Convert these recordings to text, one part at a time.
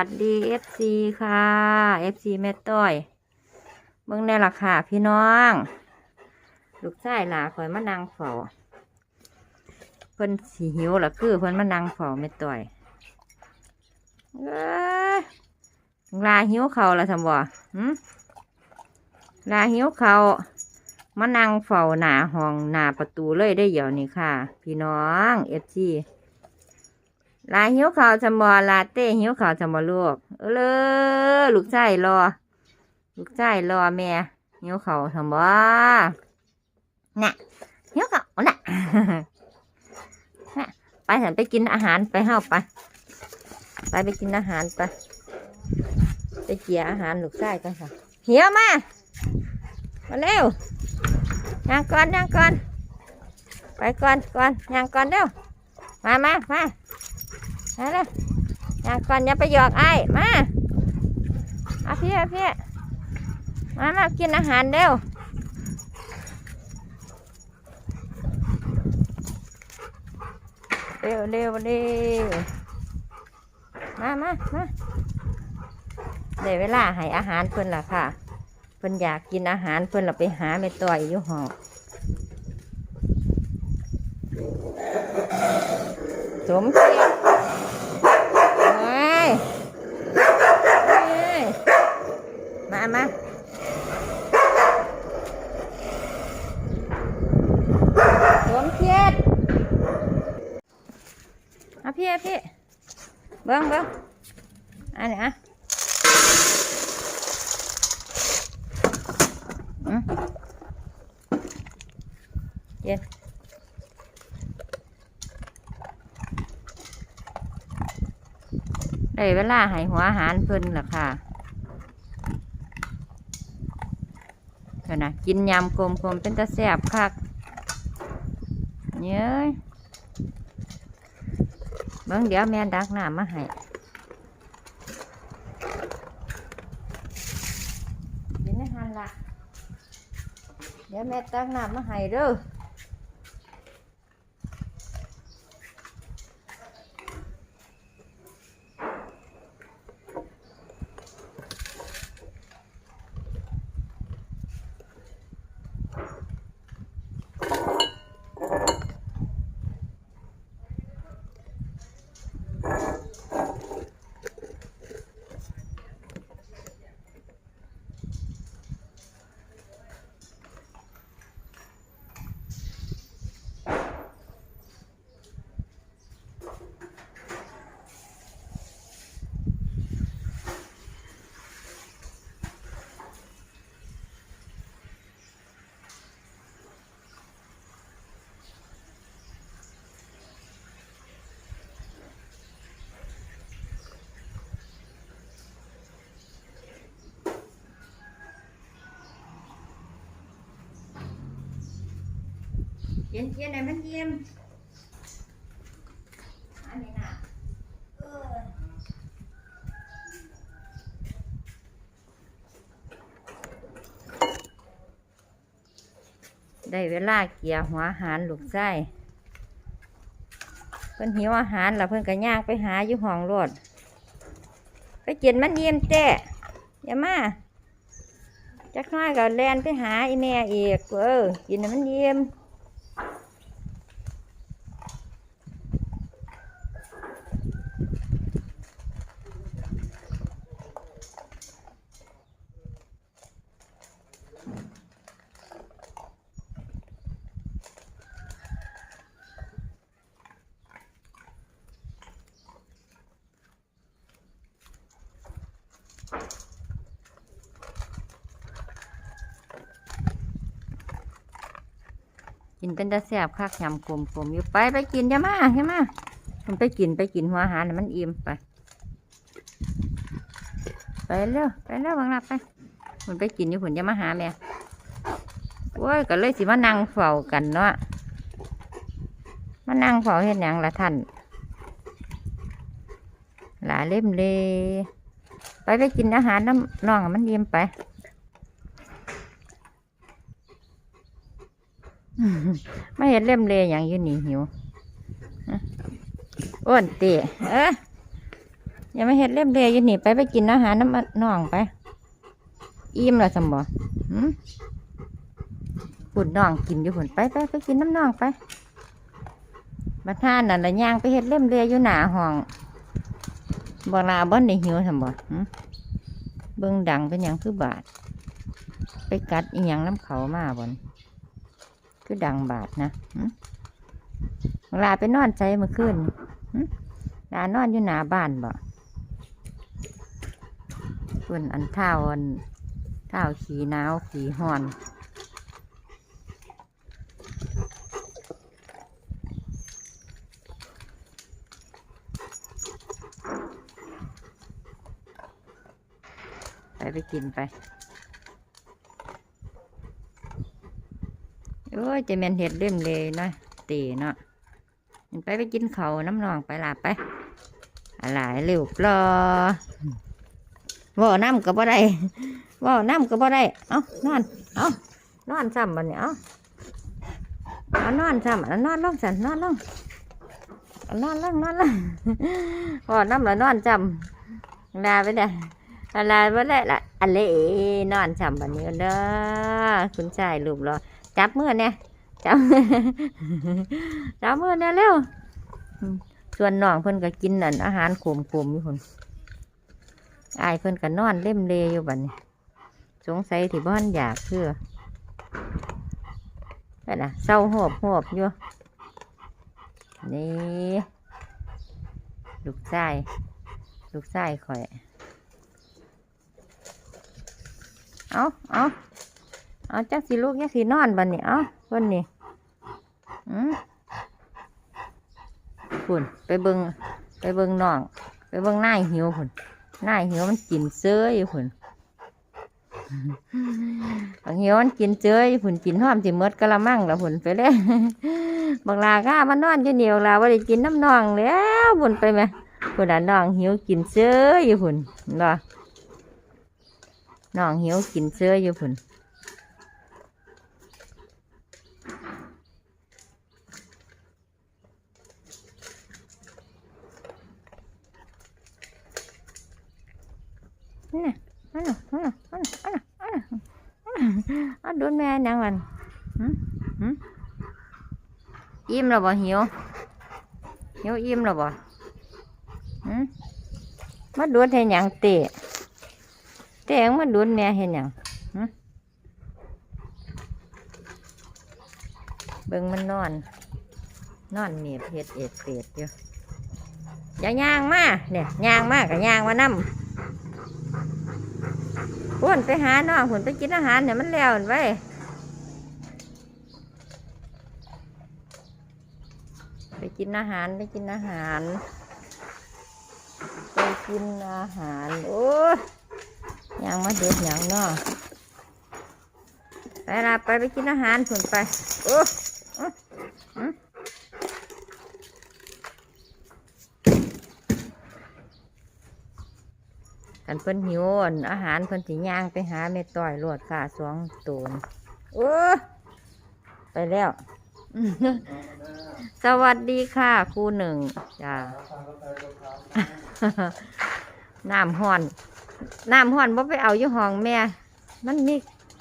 วัสดีเอฟซีค่ะเอฟซีแม่ต้อยเบิ่งในราคาพี่น้อง ลูกชายหลาคอยมานั่งเฝ้าเพิ่นสีหิวละคือเพิ่นมานั่งเฝ้าแม่ต้อยเอ้ยลาหิวเขาละทำบ่หืมลาหิวเขามานั่งเฝ้าหน้าห้องหน้าประตูเลยได้เดี๋ยวนี้ค่ะ พี่น้องเอฟซี ลาหิวข้าวจำบอลาเต้หิวข้าวจำบอลูกเออเลยลูกชายรอ ลูกชายรอแม่หิวข้าวจำบอน่ะหิวข้าวน่ะน่ะไปฉันไปกินอาหารไปเฮาไป ไปไปกินอาหารไป ไปเกี่ยอาหารลูกชายกันค่ะเหี่ยวมา มาเร็วย่างก่อนย่างก่อน ไปก่อนก่อนย่างก่อนเร็วมามามา มาเลยย่าก่อนอย่าไปหยอกไอ้มาอาพี่อาพี่มามากินอาหารเร็วเร็วเร็วเร็วมามามาเดี๋ยวเวลาให้อาหารเพิ่นล่ะค่ะ เพิ่นอยากกินอาหารเพิ่นเราไปหาแม่ต่อยอยู่ห้องสมเกียรติโอ้ยเอ้ยมามาสมเกียรติเอาพี่เอาพี่เบิ้งเบิ้งอันนี้อะเย็นได้เวลาให้หัวอาหารเพิ่นละค่ะเดี๋ยวนะกินยำกลมๆเป็นตะแสบคักเย้ย เบิ่งเดี๋ยวแม่ดักน้ำมาให้กินในหันละเดี๋ยวแม่ตักน้ำมาให้เด้อ เย็นเย็นไหนมันเย็นอันนี้น่ะเออได้เวลาเกี่ยหัวหารลูกไส้เพิ่นหิวอาหารแล้วเพิ่นก็ย่างไปหาอยู่ห้องรถไปกินมันเยี่ยมเจ้อย่ามาจักหน้อยก็แลนไปหาอีแม่อีกเออกินให้มันเยี่ยม กินเป็นตาแสบคักยำกลมกลมอยู่ไปไปกินยามาอย่ามมันไปกินไปกินหัวอาหารน่ะมันอิ่มไป ไปเร็วไปเร็วบางลับไปมันไปกินอยู่ผุนยามาหาแม่โอ้ยก็เลยสิมานั่งเฝ้ากันเนาะมานั่งเฝ้าเห็นอย่างละท่านหลาเล่มเลยไปไปกินอาหารน้ำน้องมันเยี่ยมไป ไม่เห็นเล่มเลยอย่างอยู่นี่หิวอ้วนเตะเอออย่ามาเฮ็ดเล่มเลยยันหนีไปไปกินอาหารน้ำนน้องไป อิ่มแล้วสมบ่หืมปุ่นน้องกินอยู่ปุ่นไปไปไปกินน้ำน้องไปมาท่านนั่นละย่างไปเฮ็ดเล่มเลยอยู่หนาห้องบ่ลาบ่ได้หิวสมบ่เบิ่งดังเป็นหยังคือบาดไปกัดอีหยังน้ำเขามาบ่น คือดังบาดนะเวลาไปนอนใจเมื่อคืนลานอนอยู่หน้าบ้านบ่เพิ่นอันเท้าอันเท้าขี่หนาวขี่ห้อนไปไปกินไป อ้ยจะแมนเห็ดเล่มเลยนะตีเนาะมันไปไปกินเขาน้ำนองไปลาไปอะไรเร็วรอว่าน้ำก็บ่ได้ว่าน้ำก็บ่ได้ เอ้านอน เอ้านอนซ้ำบันเนี่ยเอาเอานอนซ้ำเอนอนลงสันนอนลงเอานอนลงนอนลงว่าน้ำแล้วนอนซ้ำลาไปเด้ออะไรบ่ได้ละอะไรนอนซ้ำบันนี้เด้อคุณชายลูกรอ จับมือเนี่ยจับจับมือเนี่ยเร็วส่วนน้องเพิ่นก็กินนั่นอาหารขมขมอยู่คนอายเพิ่นก็นอนเล่มเลอยู่บัดนี้สงสัยที่บ้านอยากเพื่อนั่นนะเศร้าหอบหอบอยู่นี่ลูกชายลูกชายข่อย เอาเอา เอาจักสิลูกจักสินอนบันนี้เอาเพิ่นนี่อืมพุ่นไปเบิงไปเบิงน้อง ไปเบิงหน้ายหิวพุ่นนายหิวมันกินเสื้ออยู่พุ่นบางหิวมันกินเสื้ออยู่พุ่นกินหอมสิเมดกะละมังล้วพุ่นไปเลยบางลาก้ามานอนอยู่เหนียวลาว่าได้กินน้ำนองแล้วพุ่นไปไหมพุ่นอะน้องหิวกินเสื้ออยู่พุ่นเนาะน้องหิวกินเสื้ออยู่พุ่น อันน่ะอันน่ะอันน่ะอันน่ะอันน่ะอันโดนแม่ยังมันอิ่มแล้วบ่หิวหิวอิ่มแล้วบ่มมาโดนเห็นยังเตะเตะมาโดนแม่เห็นยังเบิ่งมันนอน นอนเมียบเฮ็ดเอ็ดเปียดอยู่อย่าย่างมาเนี่ยย่างมากกับย่างมานํ พุ่นไปหาน้องพุ่นไปกินอาหารเนี่ยมันแล้วนไว้ไปกินอาหารไปกินอาหาร ไปกินอาหาร โอ้ยยังมาเด็ดยังเนาะไปละไปไปกินอาหารพุ่นไป โอ้อื้ออื้อกัน เพิ่นหิวอั่นอาหารเพิ่นสิย่างไปหาเม็ดต้อยรวดค่ะสองตัวนี่โอ้ไปแล้ว สวัสดีค่ะครูหนึ่งจ้าน้ำห้อน น้ำห้อนบ่ไปเอาอยู่ห้องแม่ มันมี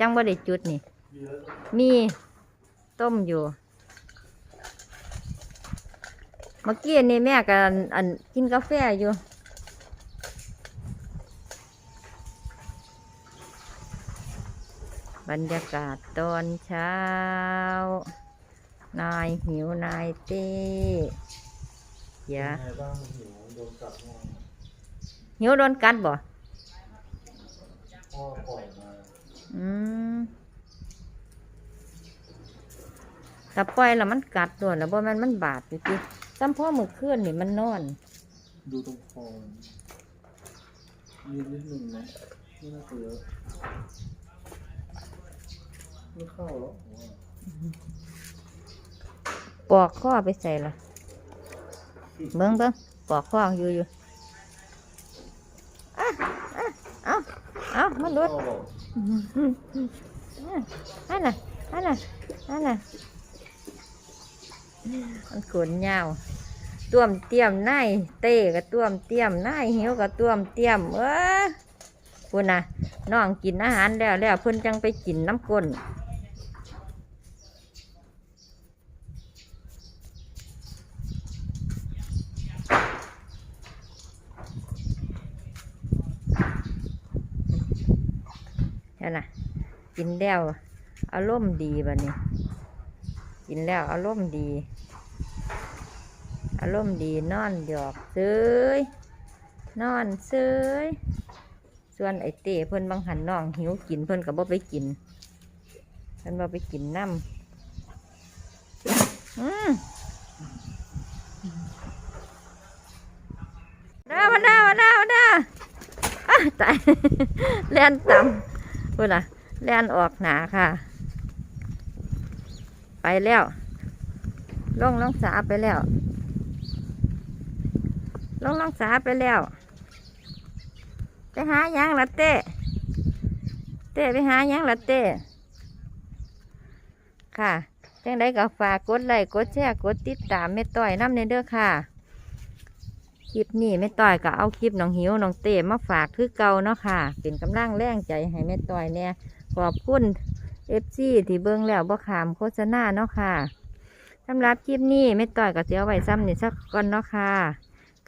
จังบ่ได้จุดนี่ มีต้มอยู่ เมื่อกี้นี่แม่กันอันกินกาแฟอยู่ บรรยากาศตอนเช้า นายหิวนายเต้อย่าหิวโดนกัดง่วงหิวโดนกัดบ่พ่อปล่อยมาอืมถ้าปล่อยแล้วมันกัดตัวแล้วบ่แมันมันบาดอยู่ติซ้ำพ่อมือเคลื่อนนี่มันนอน ดูตรงคอยืนนิดนึงนะไม่น่าจะเยอะ ไม่เข้าหรอกปอกข้อไปใส่ละเบิ้งเบิ้งปอกข้ออยู่อยู่อะอะเอาเอามันรุดอันน่ะอันน่ะอันน่ะมันขนยาวต้วมเตรียมนายเต้กับต้วมเตรียมนายหิวกับต้วมเตรียม เออพุ่นนะน้องกินอาหารแล้วแล้วเพิ่นจังไปกินน้ำก้นเห็นนะ กินแล้ว อารมณ์ดีบัดนี้ กินแล้วอารมณ์ดี อารมณ์ดีนอนหยอกเซยนอนเซยส่วนไอเต้เพิ่นบางหันน้องหิวกินเพิ่นก็บ่ไปกิน เพิ่นบ่ไปกินน้ำอืมดาวันดาวันดาวันดาอะตายแล่นต่ำพุ่นน่ะ แล่นออกหนาค่ะ ไปแล้วลงน้องสาไปแล้วลงน้องสาไปแล้ว ไปหายังละเต้เต้ไปหายังละเต้ค่ะจังได้ก็ฝากกดไลค์กดแชร์กดติดตามแม่ต้อยน้ำในเด้อค่ะ คลิปนี้แม่ต้อยก็เอาคลิปน้องหิวน้องเต้มาฝากคือเก่าเนาะค่ะ เป็นกำลังแรงใจให้แม่ต้อยเนี่ย ขอบคุณเอฟซีที่เบิ้งแล้วบ่ขามโฆษณาเนาะค่ะสำหรับคลิปนี้ไม่ต่อยก็จะเอาไว้ซ้ำนี่สักก่อนเนาะค่ะ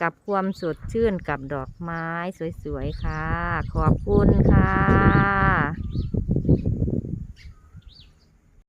กับความสดชื่นกับดอกไม้สวยๆค่ะ ขอบคุณค่ะ